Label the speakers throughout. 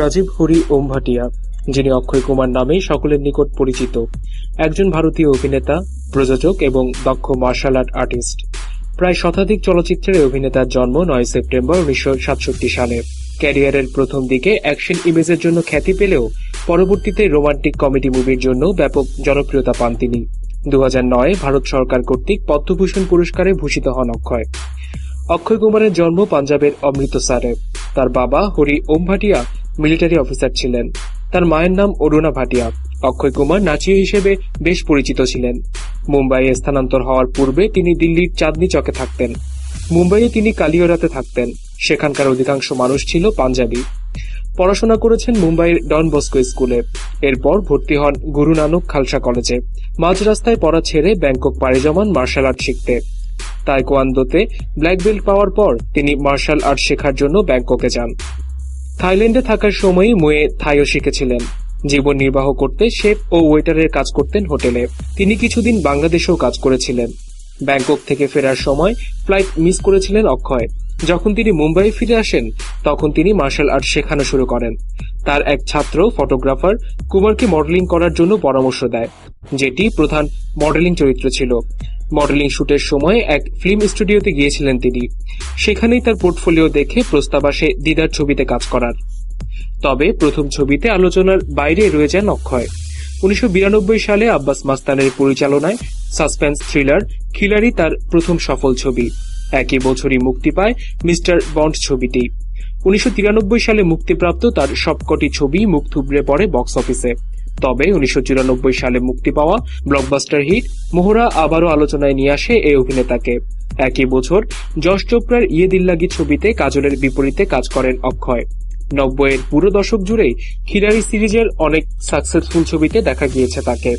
Speaker 1: রাজীব হরি ওম ভাটিয়া, যিনি অক্ষয় কুমার নামেই সকলের নিকট পরিচিত। একজন ভারতীয় অভিনেতা, প্রযোজক এবং দক্ষ মার্শাল আর্ট আর্টিস্ট প্রায় শতাধিক চলচ্চিত্রের অভিনেতার জন্ম নয় সেপ্টেম্বর উনিশশো সাতষট্টি সালে। ক্যারিয়ারের প্রথম দিকে অ্যাকশন ইমেজের জন্য খ্যাতি পেলেও পরবর্তীতে রোমান্টিক কমেডি মুভির জন্য ব্যাপক জনপ্রিয়তা পান তিনি। দু ভারত সরকার কর্তৃক পদ্মভূষণ পুরস্কারে ভূষিত হন অক্ষয়। অক্ষয় কুমারের জন্ম পাঞ্জাবের অমৃতসরে। তার বাবা হরি ওম ভাটিয়া মিলিটারি অফিসার ছিলেন। তার মায়ের নাম অরুণা ভাটিয়া। অক্ষয় কুমার নাচিয়ে হিসেবে বেশ পরিচিত ছিলেন। মুম্বাইয়ে স্থানান্তর হওয়ার পূর্বে তিনি দিল্লির চাঁদনি চকে থাকতেন। মুম্বাইয়ে তিনি কালিয়রাতে থাকতেন। সেখানকার অধিকাংশ মানুষ ছিল পাঞ্জাবি। পড়াশোনা করেছেন মুম্বাইয়ের ডন বস্কো স্কুলে। এরপর ভর্তি হন গুরু নানক খালসা কলেজে। মাঝ রাস্তায় পড়া ছেড়ে ব্যাংকক পাড়ি জমান মার্শাল আর্ট শিখতে। তাইকোয়ান্দোতে ব্ল্যাক বেল্ট পাওয়ার পর তিনি মার্শাল আর্ট শেখার জন্য ব্যাংককে যান। থাইল্যান্ডে থাকার সময়ই মুয়ে থাইও শিখেছিলেন। জীবন নির্বাহ করতে শেফ ও ওয়েটারের কাজ করতেন হোটেলে। তিনি কিছুদিন বাংলাদেশেও কাজ করেছিলেন। ব্যাংকক থেকে ফেরার সময় ফ্লাইট মিস করেছিলেন অক্ষয়। যখন তিনি মুম্বাই ফিরে আসেন, তখন তিনি মার্শাল আর্ট শেখানো শুরু করেন। তার এক ছাত্র, ফটোগ্রাফার, কুমারকে মডেলিং করার জন্য পরামর্শ দেয়, যেটি প্রধান মডেলিং চরিত্র ছিল। মডেলিং শুটের সময় এক ফিল্ম স্টুডিওতে গিয়েছিলেন তিনি। সেখানেই তার পোর্টফোলিও দেখে প্রস্তাব আসে দিদার ছবিতে কাজ করার। তবে প্রথম ছবিতে আলোচনার বাইরে রয়ে যান অক্ষয় উনিশশো বিরানব্বই সালে আব্বাস মাস্তানের পরিচালনায় সাসপেন্স থ্রিলার খিলারি তার প্রথম সফল ছবি। একই বছরই মুক্তি পায় মিস্টার বন্ড ছবিটি। উনিশশো তিরানব্বই সালে মুক্তিপ্রাপ্ত তার সবকটি ছবি মুখ থুবড়ে পড়ে বক্স অফিসে। তবে উনিশশো চুরানব্বই সালে মুক্তি পাওয়া ব্লকবাস্টার হিট মোহরা আবারও আলোচনায় নিয়ে আসে এই অভিনেতাকে। একই বছর যশ চোপড়ার ইয়ে দিল্লাগি ছবিতে কাজলের বিপরীতে কাজ করেন অক্ষয়। নব্বইয়ের পুরো দশক জুড়েই খিলাড়ি সিরিজের অনেক সাকসেসফুল ছবিতে দেখা গিয়েছে তাকে।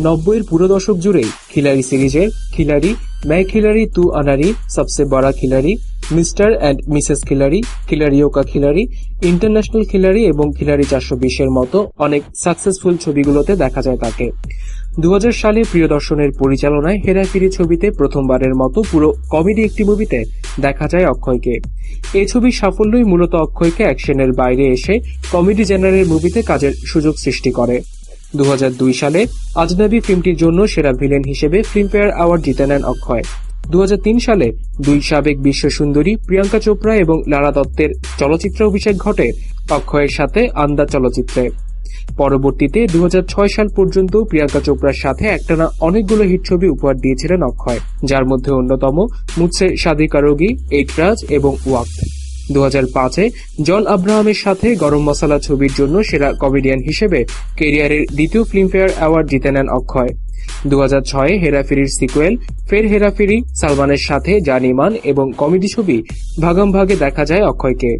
Speaker 1: নব্বইয়ের পুরো দশক জুড়েই খিলাড়ি সিরিজের খিলাড়ি ম্যাই খিলাড়ি Tu Anari Sabse Bada Khiladi Mr and Mrs Khiladi Khiladi Khiladiyon ka Khiladi, international Khiladi এবং খিলারি চারশো বিশের মতো অনেক সাকসেসফুল ছবিগুলোতে দেখা যায় তাকে। দু সালে প্রিয়দর্শনের পরিচালনায় হেরাফিরি ছবিতে প্রথমবারের মতো পুরো কমেডি একটি মুভিতে দেখা যায় অক্ষয়কে। এই ছবির সাফল্যই মূলত অক্ষয়কে অ্যাকশনের বাইরে এসে কমেডি জেনারের মুভিতে কাজের সুযোগ সৃষ্টি করে। দু হাজার দুই সালে আজনাবি ফিল্মটির জন্য সেরা ভিলেন হিসেবে ফিল্মফেয়ার অ্যাওয়ার্ড জিতে নেন অক্ষয়। দু হাজার তিন সালে দুই সাবেক বিশ্ব সুন্দরী প্রিয়াঙ্কা চোপড়া এবং লারা দত্তের চলচ্চিত্র অভিষেক ঘটে অক্ষয়ের সাথে আন্দা চলচ্চিত্রে। পরবর্তীতে দু হাজার ছয় সাল পর্যন্ত প্রিয়াঙ্কা চোপড়ার সাথে একটানা অনেকগুলো হিট ছবি উপহার দিয়েছিলেন অক্ষয়, যার মধ্যে অন্যতম মুৎসে শাদি কারোগি এইটরাজ এবং ওয়াক্ত দু পাঁচে জন আব্রাহামের সাথে গরম মশলা ছবির জন্য সেরা কমেডিয়ান হিসেবে কেরিয়ারের দ্বিতীয় ফিল্মফেয়ার অ্যাওয়ার্ড জিতে নেন অক্ষয়। দু ছয়ে হেরাফেরির সিকুয়েল, ফের হেরাফেরি, সালমানের সাথে জানিমান এবং কমেডি ছবি ভাগাম ভাগে দেখা যায় অক্ষয়কে।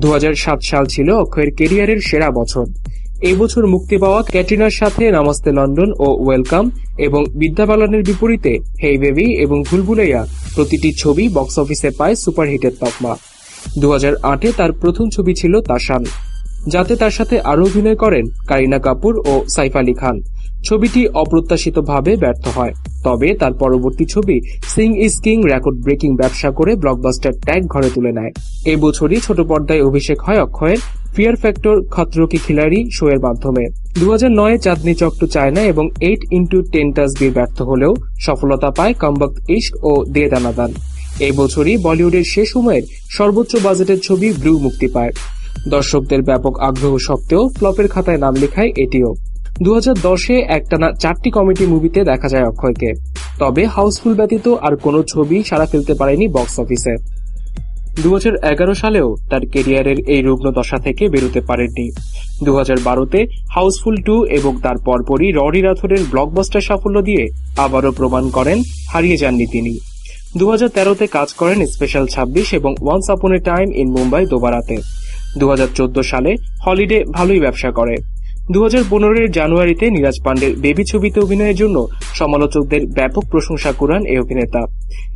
Speaker 1: দু হাজার সাত সাল ছিল অক্ষয়ের কেরিয়ারের সেরা বছর। এই বছর মুক্তি পাওয়া ক্যাটরিনার সাথে নামাস্তে লন্ডন ও ওয়েলকাম এবং বিদ্যা বালানের বিপরীতে হেই বেবি এবং ভুলভুলাইয়া প্রতিটি ছবি বক্স অফিসে পায় সুপারহিটের তকমা। দু আটে তার প্রথম ছবি ছিল তাসান, যাতে তার সাথে আরও অভিনয় করেন কারিনা কাপুর ও সাইফ আলী খান। ছবিটি অপ্রত্যাশিতভাবে ব্যর্থ হয়। তবে তার পরবর্তী ছবি Singh is king record breaking ব্যবসা করে ব্লকবাস্টার ট্যাগ ঘরে তুলে নেয়। এই বছরই ছোট পর্দায় অভিষেক হয় অক্ষয়ের ফিয়ার ফ্যাক্টর খতরো কি খিলাড়ি শো এর মাধ্যমে। দু হাজার নয় চাঁদনি চকটু চায়না এবং এইট ইন্টু টেন টাসবির ব্যর্থ হলেও সফলতা পায় কম্বাক্ত ইস্ক ও দে দানাদান এই বছরই বলিউডের শেষ সময়ের সর্বোচ্চ বাজেটের ছবি ব্লু মুক্তি পায়। দর্শকদের ব্যাপক আগ্রহ সত্ত্বেও ফ্লপের খাতায় নাম লেখায় এটিও। দু হাজার দশে একটানা চারটি কমেডি মুভিতে দেখা যায় অক্ষয়কে। তবে হাউসফুল ব্যতীত আর কোনো ছবি সারা ফেলতে পারেনি বক্স অফিসে। দু হাজার এগারো সালেও তার কেরিয়ারের এই রুগ্ন দশা থেকে বেরোতে পারেননি। দু হাজার বারোতে হাউসফুল টু এবং তার পরপরই রডি রাথোরের ব্লকবাস্টার সাফল্য দিয়ে আবারও প্রমাণ করেন, হারিয়ে যাননি তিনি। দু হাজার তেরোতে কাজ করেন স্পেশাল ছাব্বিশ এবং once upon a time in Mumbai দোবারাতে। দু সালে হলিডে ভালোই ব্যবসা করে। দু জানুয়ারিতে নীরাজ পান্ডের বেবি ছবিতে অভিনয়ের জন্য সমালোচকদের ব্যাপক প্রশংসা কুড়ান এই অভিনেতা।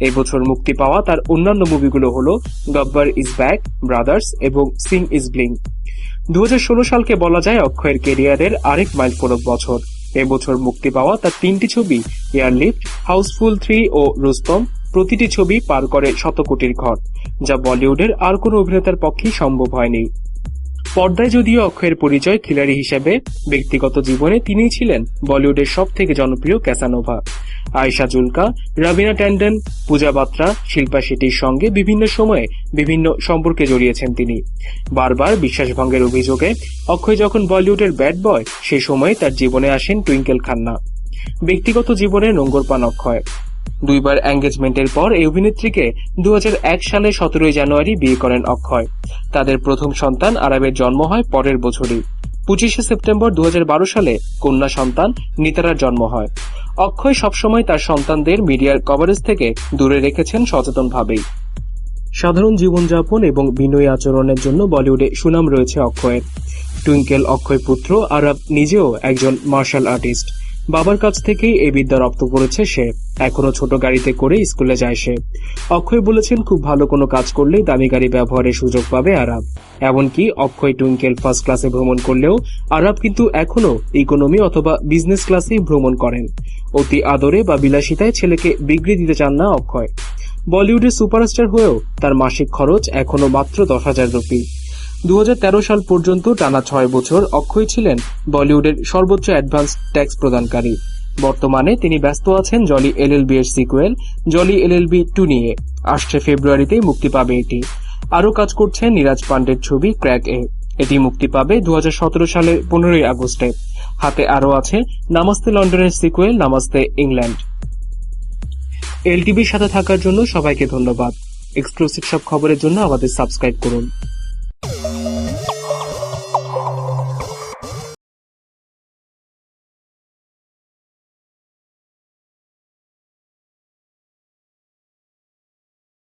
Speaker 1: এবছর মুক্তি পাওয়া তার অন্যান্য মুভিগুলো হল গব্বর ইজ ব্যাক, ব্রাদার্স এবং সিং ইজ ব্লিং। দু হাজার ষোলো সালকে বলা যায় অক্ষয়ের কেরিয়ারের আরেক মাইল ফলক বছর। এবছর মুক্তি পাওয়া তার তিনটি ছবি এয়ারলিফট হাউসফুল থ্রি ও রুস্তম, প্রতিটি ছবি পার করে শত কোটির ঘর, যা বলিউডের আর কোনো অভিনেতার পক্ষেই সম্ভব হয়নি। পর্দায় যদিও অক্ষয়ের পরিচয় খিলাড়ি হিসেবে ব্যক্তিগত জীবনে তিনিই ছিলেন বলিউডের সব থেকে জনপ্রিয় ক্যাসানোভা। আয়েশা জুলকা, রাবিনা ট্যান্ডন, পূজা বাত্রা, শিল্পা শেট্টির সঙ্গে বিভিন্ন সময়ে বিভিন্ন সম্পর্কে জড়িয়েছেন তিনি। বারবার বিশ্বাসভঙ্গের অভিযোগে অক্ষয় যখন বলিউডের ব্যাড বয় সে সময়ে তার জীবনে আসেন টুইঙ্কেল খান্না। ব্যক্তিগত জীবনে নোঙ্গর পান অক্ষয়। দুইবার এঙ্গেজমেন্টের পর এই অভিনেত্রীকে দু হাজার এক সালে সতেরোই জানুয়ারি বিয়ে করেন অক্ষয়। তাদের প্রথম সন্তান আরবের জন্ম হয় পরের বছরই। পঁচিশে সেপ্টেম্বর দু সালে কন্যা সন্তান নিতারার জন্ম হয়। অক্ষয় সবসময় তার সন্তানদের মিডিয়ার কভারেজ থেকে দূরে রেখেছেন সচেতনভাবেই। সাধারণ জীবনযাপন এবং বিনয়ী আচরণের জন্য বলিউডে সুনাম রয়েছে অক্ষয়ের। টুইঙ্কেল অক্ষয় পুত্র আরব নিজেও একজন মার্শাল আর্টিস্ট বাবার কাছ থেকেই এই বিদ্যা রপ্ত করেছে সে। এখনও ছোট গাড়িতে করে স্কুলে যায় সে। অক্ষয় বলেছেন, খুব ভালো কোনো কাজ করলেই দামি গাড়ি ব্যবহারের সুযোগ পাবে আরব। এমনকি অক্ষয় টুইঙ্কেল ফার্স্ট ক্লাসে ভ্রমণ করলেও আরব কিন্তু এখনও ইকোনমি অথবা বিজনেস ক্লাসেই ভ্রমণ করেন। অতি আদরে বা বিলাসিতায় ছেলেকে বিগড়ে দিতে চান না অক্ষয়। বলিউডের সুপারস্টার হয়েও তার মাসিক খরচ এখনও মাত্র দশ হাজার রুপি। দু হাজার তেরো সাল পর্যন্ত টানা ছয় বছর অক্ষয় ছিলেন বলিউডের সর্বোচ্চ অ্যাডভান্স ট্যাক্স প্রদানকারী। বর্তমানে তিনি ব্যস্ত আছেন জলি এলএলবি এর সিকুয়েল জলি এলএলবি টু নিয়ে। আসছে ফেব্রুয়ারিতেই মুক্তি পাবে এটি। আরও কাজ করছেন নিরাজ পান্ডের ছবি ক্র্যাক এ। এটি মুক্তি পাবে দু হাজার সতেরো সালের পনেরোই আগস্টে। হাতে আরও আছে নামাস্তে লন্ডনের সিকুয়েল নামাস্তে ইংল্যান্ড। এলটিভির সাথে থাকার জন্য সবাইকে ধন্যবাদ। এক্সক্লুসিভ সব খবরের জন্য আমাদের সাবস্ক্রাইব করুন।